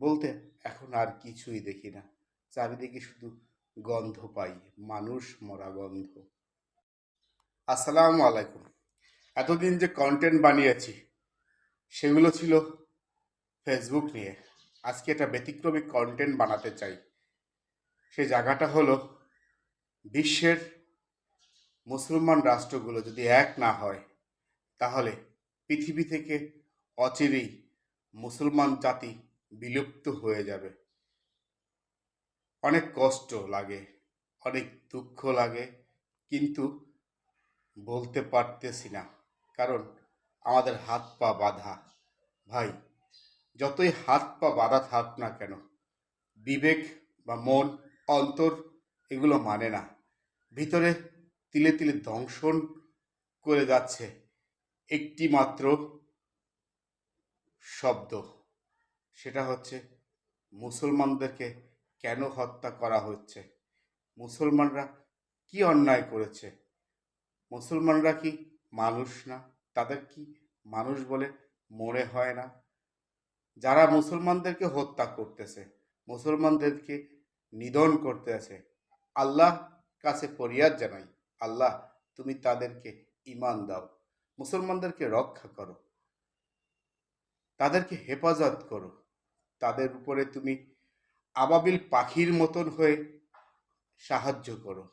বলতে এখন আর কিছুই দেখি না। চারিদিকে শুধু গন্ধ পাই, মানুষ মরা গন্ধ। আসসালামু আলাইকুম। এতদিন যে কন্টেন্ট বানিয়েছি, সেগুলো ছিল ফেসবুক নিয়ে। আজকে একটা ব্যতিক্রমিক কন্টেন্ট বানাতে চাই। সেই জায়গাটা হলো বিশ্বের মুসলমান রাষ্ট্রগুলো যদি এক না হয়, তাহলে পৃথিবী থেকে অচিরেই মুসলমান জাতি বিলুপ্ত হয়ে যাবে। অনেক কষ্ট লাগে, অনেক দুঃখ লাগে, কিন্তু বলতে পারতেছি না। কারণ আমাদের হাত পা বাঁধা। ভাই, যতই হাত পা বাঁধা থাক না কেন, বিবেক বা মন, অন্তর এগুলো মানে না। ভিতরে তিলে তিলে দংশন করে যাচ্ছে একটি মাত্র শব্দ। সেটা হচ্ছে মুসলমানদেরকে কেন হত্যা করা হচ্ছে? মুসলমানরা কি অন্যায় করেছে? মুসলমানরা কি মানুষ না? তাদের কি মানুষ বলে মনে হয় না? যারা মুসলমানদেরকে হত্যা করতেছে, মুসলমানদেরকে নিধন করতে আছে আল্লাহ কাছে ফরিয়াদ জানাই, আল্লাহ তুমি তাদেরকে ইমান দাও, মুসলমানদেরকে রক্ষা করো, তাদেরকে হেফাজত করো। তাদের উপরে তুমি আবাবিল পাখির মতন হয়ে সাহায্য করো।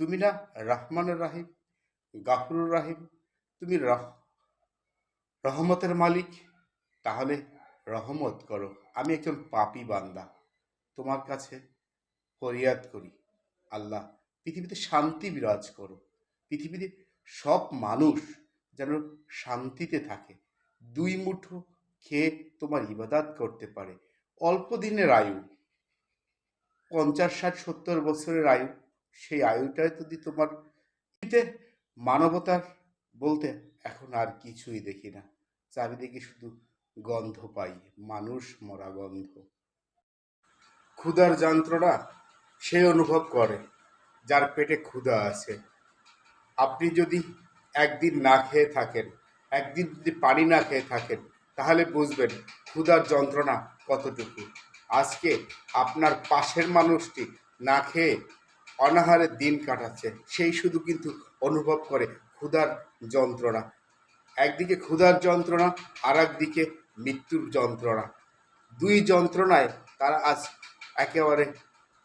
তুমি না রহমানুর রাহিম, গাফরুর রাহিম, তুমি রহমতের মালিক, তাহলে রহমত করো। আমি একজন পাপি বান্দা, তোমার কাছে ফরিয়াদ করি। আল্লাহ, পৃথিবীতে শান্তি বিরাজ করো। পৃথিবীতে সব মানুষ যেন শান্তিতে থাকে। দুই মুঠো খেয়ে তোমার ইবাদাত করতে পারে। অল্প দিনের আয়ু, পঞ্চাশ, ষাট, সত্তর বছরের আয়ু, সেই আয়ুটাই যদি তোমার মানবতার বলতে, এখন আর কিছুই দেখি না। চারিদিকে শুধু গন্ধ পাই, মানুষ মরা গন্ধ। ক্ষুধার যন্ত্রণা সে অনুভব করে, যার পেটে ক্ষুধা আছে। আপনি যদি একদিন না খেয়ে থাকেন, একদিন যদি পানি না খেয়ে থাকেন তাহলে বুঝবেন ক্ষুধার যন্ত্রণা কতটুকু। আজকে আপনার পাশের মানুষটি না খেয়ে অনাহারে দিন কাটাচ্ছে, সেই শুধু কিন্তু অনুভব করে ক্ষুধার যন্ত্রণা। একদিকে ক্ষুধার যন্ত্রণা আর একদিকে মৃত্যুর যন্ত্রণা। দুই যন্ত্রণায় তারা আজ একেবারে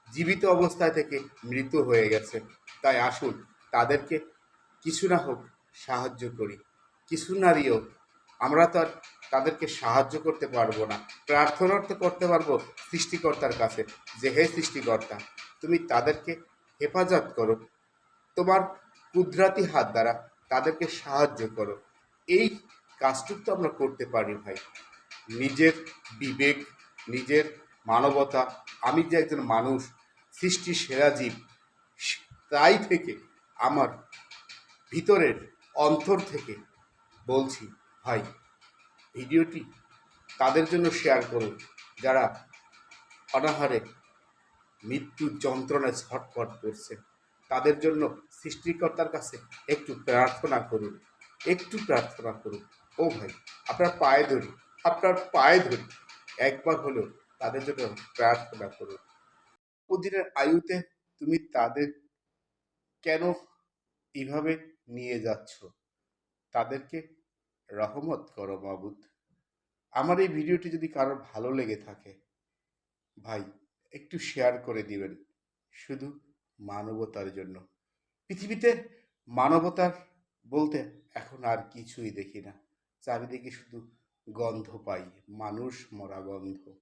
জীবিত অবস্থায় থেকে মৃত হয়ে গেছে। তাই আসুন তাদেরকে কিছু না হোক সাহায্য করি, কিছু নারীও আমরা তো আর তাদেরকে সাহায্য করতে পারব না। প্রার্থনা তো করতে পারব সৃষ্টিকর্তার কাছে যে, হে সৃষ্টিকর্তা, তুমি তাদেরকে হেফাজত করো। তোমার কুদরাতি হাত দ্বারা তাদেরকে সাহায্য করো। এই কাজটুকু তো আমরা করতে পারি ভাই। নিজের বিবেক, নিজের মানবতা, আমি যে একজন মানুষ সৃষ্টি সেরা জীব, তাই থেকে আমার ভিতরের অন্তর থেকে বলছি, ভাই ভিডিওটি তাদের জন্য শেয়ার করুন, যারা অনাহারে মৃত্যুর যন্ত্রণায় ছটফট করছে তাদের জন্য সৃষ্টিকর্তার কাছে একটু প্রার্থনা করুন, একটু প্রার্থনা করুন। ও ভাই, আপনার পায়ে ধরি, আপনার পায়ে ধরি। একবার হলেও তাদের জন্য প্রার্থনা করুন। ওদিনের আয়ুতে তুমি তাদের কেন এইভাবে নিয়ে যাচ্ছ? তাদেরকে রহমত করো মাবুদ। আমার এই ভিডিওটি যদি কারোর ভালো লেগে থাকে, ভাই, একটু শেয়ার করে দিবেন। শুধু মানবতার জন্য। পৃথিবীতে মানবতার বলতে এখন আর কিছুই দেখি না। চারিদিকে শুধু গন্ধ পাই, মানুষ মরা গন্ধ।